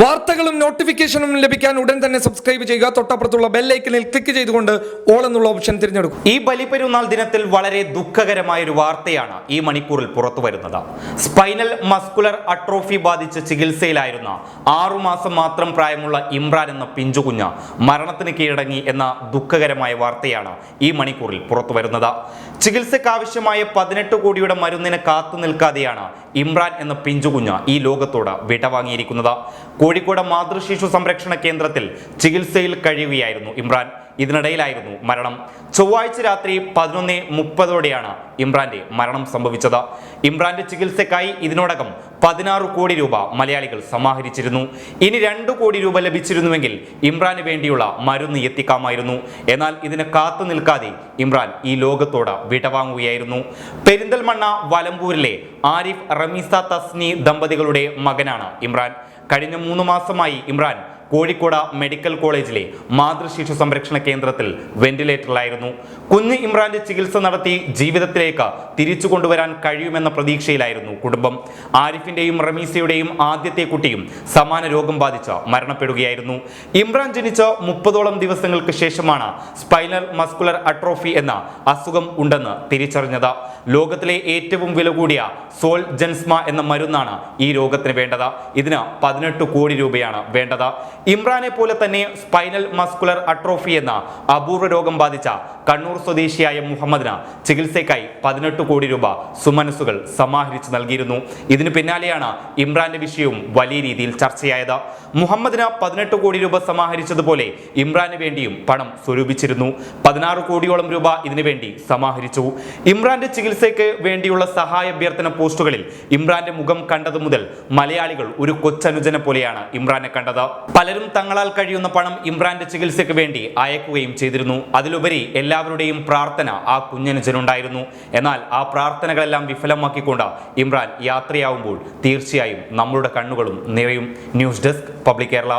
വാർത്തകളും നോട്ടിഫിക്കേഷനും ലഭിക്കാൻ ഉടൻ തന്നെ സബ്സ്ക്രൈബ് ചെയ്യുക. തൊട്ടപ്പുറത്തുള്ള ബെല്ലൈക്കനിൽ ക്ലിക്ക് ചെയ്തുകൊണ്ട് ഓൾ എന്നുള്ള ഓപ്ഷൻ തിരഞ്ഞെടുക്കും. ഈ ബലിപെരുന്നാൾ ദിനത്തിൽ വളരെ ദുഃഖകരമായ ഒരു വാർത്തയാണ് ഈ മണിക്കൂറിൽ പുറത്തു വരുന്നത്. സ്പൈനൽ മസ്കുലർ അട്രോഫി ബാധിച്ച് ചികിത്സയിലായിരുന്ന ആറുമാസം മാത്രം പ്രായമുള്ള ഇമ്രാൻ എന്ന പിഞ്ചുകുഞ്ഞ് മരണത്തിന് കീഴടങ്ങി എന്ന ദുഃഖകരമായ വാർത്തയാണ് ഈ മണിക്കൂറിൽ പുറത്തു വരുന്നത്. ചികിത്സക്കാവശ്യമായ പതിനെട്ട് കോടിയുടെ മരുന്നിന് കാത്തു നിൽക്കാതെയാണ് ഇമ്രാൻ എന്ന പിഞ്ചുകുഞ്ഞ് ഈ ലോകത്തോട് വിടവാങ്ങിയിരിക്കുന്നത്. കോഴിക്കോട് മാതൃശിശു സംരക്ഷണ കേന്ദ്രത്തിൽ ചികിത്സയിൽ കഴിയുകയായിരുന്നു ഇമ്രാൻ. ഇതിനിടയിലായിരുന്നു മരണം. ചൊവ്വാഴ്ച രാത്രി പതിനൊന്ന് മുപ്പതോടെയാണ് ഇമ്രാന്റെ മരണം സംഭവിച്ചത്. ഇമ്രാന്റെ ചികിത്സയ്ക്കായി ഇതിനോടകം പതിനാറ് കോടി രൂപ മലയാളികൾ സമാഹരിച്ചിരുന്നു. ഇനി രണ്ടു കോടി രൂപ ലഭിച്ചിരുന്നുവെങ്കിൽ ഇമ്രാന് വേണ്ടിയുള്ള മരുന്ന് എത്തിക്കാമായിരുന്നു. എന്നാൽ ഇതിന് കാത്തു നിൽക്കാതെ ഇമ്രാൻ ഈ ലോകത്തോട് വിടവാങ്ങുകയായിരുന്നു. പെരിന്തൽമണ്ണ വലമ്പൂരിലെ ആരിഫ് റമീസ തസ്നി ദമ്പതികളുടെ മകനാണ് ഇമ്രാൻ. കഴിഞ്ഞ മൂന്ന് മാസമായി ഇമ്രാൻ കോഴിക്കോട് മെഡിക്കൽ കോളേജിലെ മാതൃശിശു സംരക്ഷണ കേന്ദ്രത്തിൽ വെന്റിലേറ്ററിലായിരുന്നു. കുഞ്ഞ് ഇമ്രാന്റെ ചികിത്സ നടത്തി ജീവിതത്തിലേക്ക് തിരിച്ചു കൊണ്ടുവരാൻ കഴിയുമെന്ന പ്രതീക്ഷയിലായിരുന്നു കുടുംബം. ആരിഫിന്റെയും റമീസയുടെയും ആദ്യത്തെ കുട്ടിയും സമാന രോഗം ബാധിച്ച് മരണപ്പെടുകയായിരുന്നു. ഇമ്രാൻ ജനിച്ച മുപ്പതോളം ദിവസങ്ങൾക്ക് ശേഷമാണ് സ്പൈനൽ മസ്കുലർ അട്രോഫി എന്ന അസുഖം ഉണ്ടെന്ന് തിരിച്ചറിഞ്ഞത്. ലോകത്തിലെ ഏറ്റവും വില കൂടിയ സോൾ ജൻസ്മ എന്ന മരുന്നാണ് ഈ രോഗത്തിന് വേണ്ടത്. ഇതിന് പതിനെട്ട് കോടി രൂപയാണ് വേണ്ടത്. ഇമ്രാനെ പോലെ തന്നെ സ്പൈനൽ മസ്കുലർ അട്രോഫി എന്ന അപൂർവ രോഗം ബാധിച്ച കണ്ണൂർ സ്വദേശിയായ മുഹമ്മദിന് ചികിത്സയ്ക്കായി പതിനെട്ട് കോടി രൂപ സുമനസുകൾ സമാഹരിച്ചു നൽകിയിരുന്നു. ഇതിനു പിന്നാലെയാണ് ഇമ്രാന്റെ വിഷയവും വലിയ രീതിയിൽ ചർച്ചയായത്. മുഹമ്മദിന് പതിനെട്ട് കോടി രൂപ സമാഹരിച്ചതുപോലെ ഇമ്രാന് വേണ്ടിയും പണം സ്വരൂപിച്ചിരുന്നു. പതിനാറ് കോടിയോളം രൂപ ഇതിനുവേണ്ടി സമാഹരിച്ചു. ഇമ്രാന്റെ ചികിത്സയ്ക്ക് വേണ്ടിയുള്ള സഹായ അഭ്യർത്ഥന പോസ്റ്റുകളിൽ ഇമ്രാന്റെ മുഖം കണ്ടതു മുതൽ മലയാളികൾ ഒരു കൊച്ചനുജനെ പോലെയാണ് ഇമ്രാനെ കണ്ടത്. പലരും തങ്ങളാൽ കഴിയുന്ന പണം ഇമ്രാന്റെ ചികിത്സയ്ക്ക് വേണ്ടി അയക്കുകയും ചെയ്തിരുന്നു. അതിലുപരി എല്ലാവരുടെയും പ്രാർത്ഥന ആ കുഞ്ഞനുജനുണ്ടായിരുന്നു. എന്നാൽ ആ പ്രാർത്ഥനകളെല്ലാം വിഫലമാക്കിക്കൊണ്ട് ഇമ്രാൻ യാത്രയാവുമ്പോൾ തീർച്ചയായും നമ്മളുടെ കണ്ണുകളും നിറയും. News desk public Kerala.